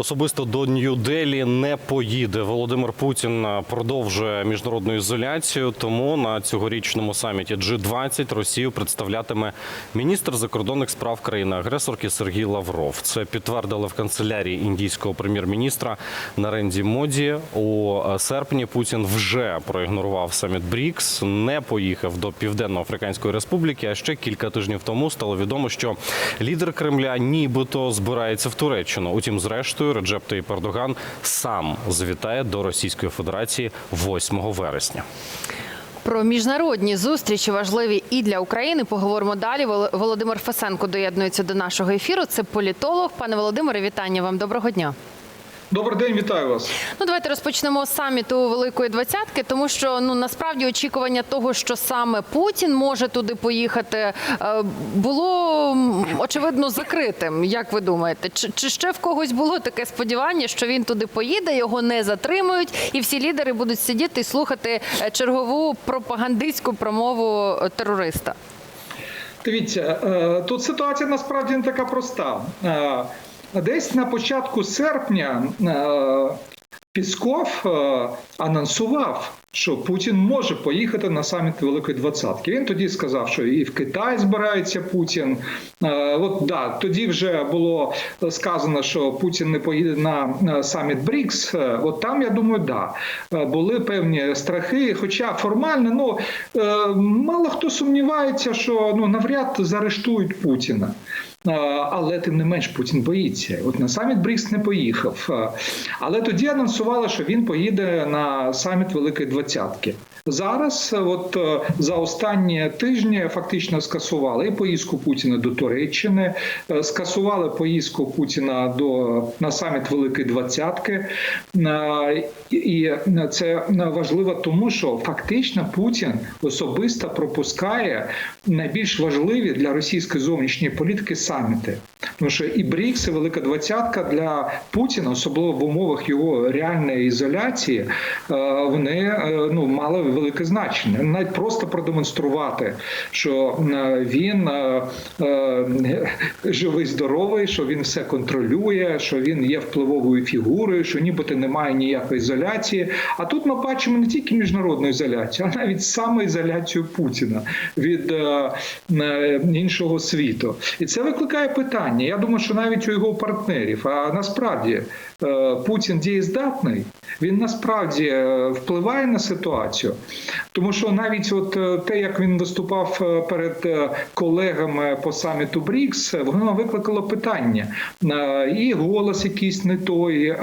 Особисто до Нью-Делі не поїде. Володимир Путін продовжує міжнародну ізоляцію. Тому на цьогорічному саміті G20 Росію представлятиме міністр закордонних справ країни-агресорки Сергій Лавров. Це підтвердили в канцелярії індійського прем'єр-міністра Наренді Моді. У серпні Путін вже проігнорував саміт БРІКС, не поїхав до Південно-Африканської Республіки. А ще кілька тижнів тому стало відомо, що лідер Кремля нібито збирається в Туреччину. Утім, зрештою, Реджеп Таїп Ердоган сам звітає до Російської Федерації 8 вересня. Про міжнародні зустрічі важливі і для України. Поговоримо далі. Володимир Фесенко доєднується до нашого ефіру. Це політолог. Пане Володимире, вітання вам. Доброго дня. Добрий день, вітаю вас. Ну, давайте розпочнемо з саміту Великої Двадцятки, тому що ну насправді очікування того, що саме Путін може туди поїхати, е, було очевидно закритим. Як ви думаєте, чи, чи ще в когось було таке сподівання, що він туди поїде, його не затримують, і всі лідери будуть сидіти і слухати е, чергову пропагандистську промову е, терориста? Дивіться, тут ситуація насправді не така проста. Десь на початку серпня е, Пісков е, анонсував, що Путін може поїхати на саміт Великої Двадцятки. Він тоді сказав, що і в Китай збирається Путін. Е, От да, тоді вже було сказано, що Путін не поїде на саміт БРІКС. От там, я думаю, да, були певні страхи. Хоча формально, ну мало хто сумнівається, що ну навряд заарештують Путіна. Е, Але тим не менш Путін боїться. От на саміт БРІКС не поїхав. Е, Але тоді анонсували, що він поїде на саміт Великої Двадцятки. Зараз, е, от е, за останні тижні, фактично скасували і поїздку Путіна до Туреччини, е, скасували поїздку Путіна до на саміт Великої Двадцятки. І це важливо, тому що фактично Путін особисто пропускає найбільш важливі для російської зовнішньої політики саміти. Тому що і БРІКС, і Велика Двадцятка для Путіна, особливо в умовах його реальної ізоляції, е, вони е, ну мали велике значення. Навіть просто продемонструвати, що е, він живий, здоровий, що він все контролює, що він є впливовою фігурою, що нібито немає ніякої ізоляції. А тут ми бачимо не тільки міжнародну ізоляцію, а навіть самоізоляцію Путіна від іншого світу. І це викликає питання. Я думаю, що навіть у його партнерів. А насправді е, Путін дієздатний, він насправді е, впливає на ситуацію. Тому що навіть от е, те, як він виступав перед колегами по саміту БРІКС, воно викликало питання. І голос якийсь не той,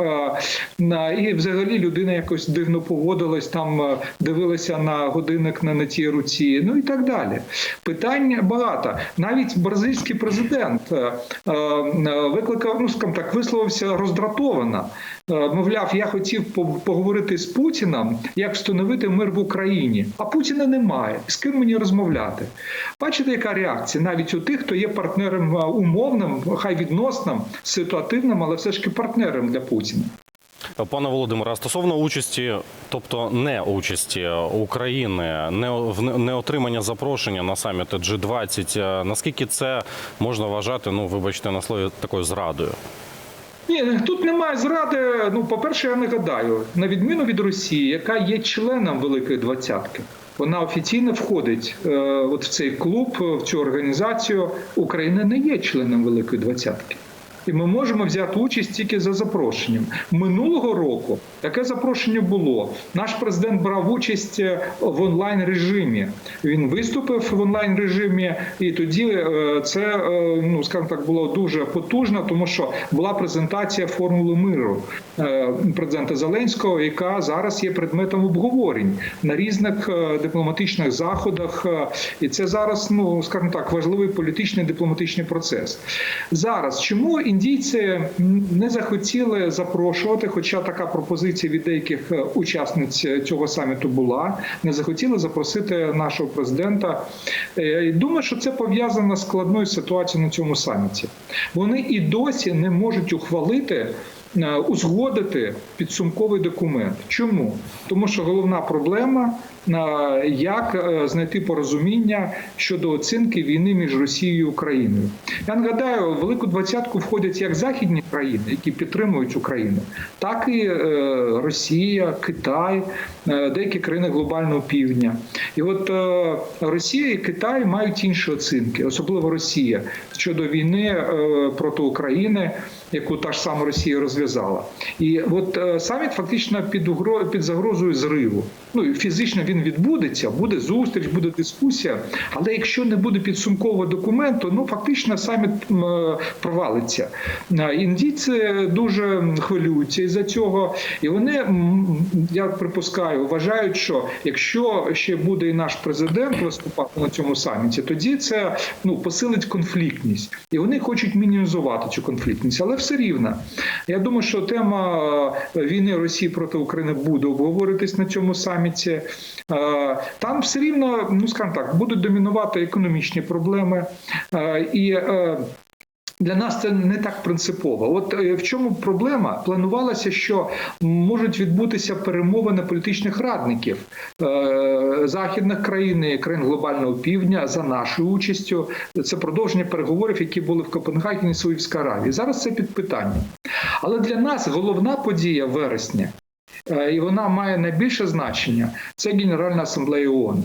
і взагалі людина якось дивно поводилась, там дивилася на годинник на, на тій руці, ну і так далі. Питань багато. Навіть бразильський президент викликав, ну скажімо так, висловився роздратовано. Е, Мовляв, я хотів по- поговорити з Путіном, як встановити мир в Україні, а Путіна немає. З ким мені розмовляти? Бачите, яка реакція навіть у тих, хто є партнером е, умовним, хай відносним, ситуативним, але все ж таки партнером для Путіна. Пане Володимире, стосовно участі, тобто не участі України, не не отримання запрошення на саміт G20, е, наскільки це можна вважати, ну вибачте, на слові такою зрадою? Ні, тут немає зради. Ну, по-перше, я нагадаю, на відміну від Росії, яка є членом Великої Двадцятки, вона офіційно входить е, от в цей клуб, в цю організацію. Україна не є членом Великої Двадцятки. І ми можемо взяти участь тільки за запрошенням. Минулого року таке запрошення було. Наш президент брав участь е, в онлайн режимі. Він виступив в онлайн режимі, і тоді е, це е, ну скажімо так було дуже потужно, тому що була презентація формули миру президента Зеленського, яка зараз є предметом обговорень на різних дипломатичних заходах. І це зараз, ну скажімо так, важливий політичний дипломатичний процес. Зараз чому індійці не захотіли запрошувати, хоча така пропозиція від деяких е, учасниць цього саміту була, не захотіли запросити нашого президента. Е, Думаю, що це пов'язано з складною ситуацією на цьому саміті. Вони і досі не можуть ухвалити е, узгодити підсумковий документ. Чому? Тому що головна проблема е, як е, знайти порозуміння щодо оцінки війни між Росією і Україною. Я нагадаю, в велику двадцятку входять як західні країни, які підтримують Україну, так і е, Росія, Китай, е, деякі країни глобального півдня. І от е, Росія і Китай мають інші оцінки, особливо Росія щодо війни е, проти України, яку та ж сама Росія розв'язала. І от е, саміт фактично під угро під загрозою зриву. Ну і фізично він відбудеться, буде зустріч, буде дискусія. Але якщо не буде підсумкового документу, ну фактично саміт е, провалиться. Е, Індійці дуже хвилюються із за цього, і вони я припускаю, вважають, що якщо ще буде і наш президент виступати на цьому саміті, тоді це ну посилить конфліктність, і вони хочуть мінімізувати цю конфліктність, але все рівно. Я думаю, що тема е, війни Росії проти України буде обговоритись на цьому саміті. Е, Там все рівно, ну скажімо так, будуть домінувати економічні проблеми Е, і. Для нас це не так принципово. От е, в чому проблема? Планувалося, що можуть відбутися перемовини політичних радників е, західних країн і країн глобального півдня за нашою участю. Це продовження переговорів, які були в Копенгагені, Саудівській Аравії. Зараз це під питанням. Але для нас головна подія вересня. е, І вона має найбільше значення. Це Генеральна асамблея ООН.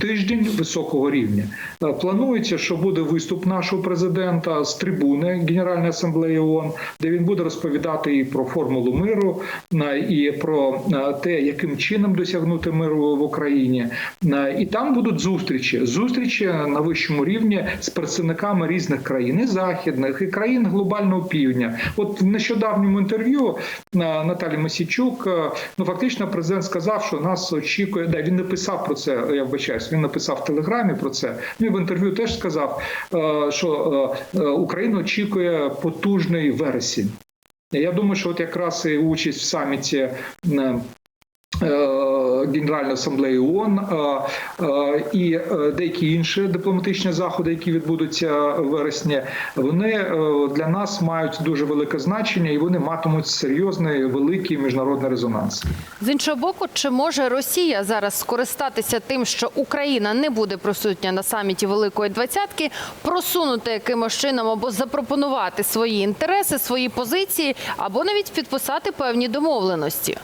Тиждень високого рівня. Е, Планується, що буде виступ нашого президента з трибуни Генеральної асамблеї ООН, де він буде розповідати і про формулу миру, е, і про е, те, яким чином досягнути миру в Україні. І там будуть зустрічі. Зустрічі на вищому рівні з представниками різних країн, і західних, і країн глобального півдня. От в нещодавньому інтерв'ю Наталі Масічук, ну фактично, президент сказав, що нас очікує. Да, він не писав про це. Я вбачаюсь. Він написав в телеграмі про це. Ну і в інтерв'ю теж сказав, е, що е, е, очікує потужний вересень. Я думаю, що от якраз і участь в саміті. Генеральної асамблеї ООН е, е, і е, деякі інші дипломатичні заходи, які відбудуться в вересні, вони для нас мають дуже велике значення і вони матимуть серйозний великий міжнародний резонанс. З іншого боку, чи може Росія зараз скористатися тим, що Україна не буде присутня на саміті Великої двадцятки, просунути якимось чином або запропонувати свої інтереси, свої позиції, або навіть підписати певні домовленості?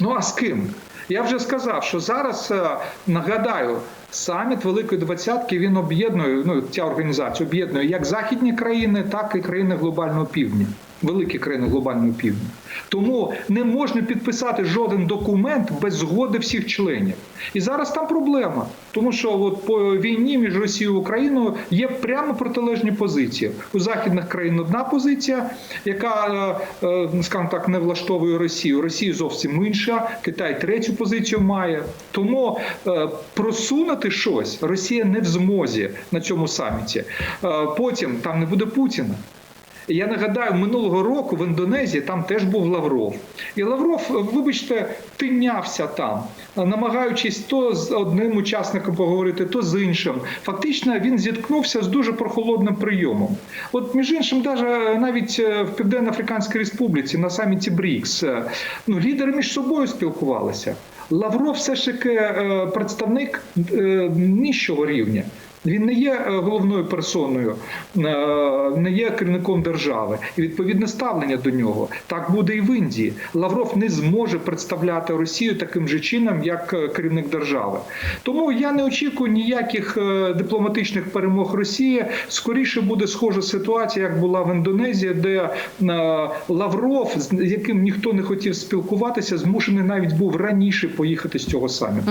Ну а з ким? Я вже сказав, що зараз е, нагадаю. Саміт Великої Двадцятки він об'єднує, ну ця організація об'єднує як західні країни, так і країни глобального півдня, великі країни глобального півдня. Тому не можна підписати жоден документ без згоди всіх членів. І зараз там проблема, тому що от по війні між Росією і Україною є прямо протилежні позиції. У західних країн одна позиція, яка, е, е, скажімо так, не влаштовує Росію. Росія зовсім інша, Китай третю позицію має. Тому е, просунути щось Росія не в змозі на цьому саміті. Потім там не буде Путіна. Я нагадаю, минулого року в Індонезії там теж був Лавров. І Лавров, вибачте, тинявся там, намагаючись то з одним учасником поговорити, то з іншим. Фактично він зіткнувся з дуже прохолодним прийомом. От між іншим, навіть е, в Південно-Африканській Республіці на саміті БРІКС е, ну, лідери між собою спілкувалися. Лавров все ж таки е, представник е, нижчого рівня. Він не є е, головною персоною, е, не є керівником держави. І відповідне ставлення до нього так буде і в Індії. Лавров не зможе представляти Росію таким же чином, як е, керівник держави. Тому я не очікую ніяких дипломатичних перемог Росії. Скоріше буде схожа ситуація, як була в Індонезії, де Лавров, з яким ніхто не хотів спілкуватися, змушений навіть був раніше поїхати з цього саміту.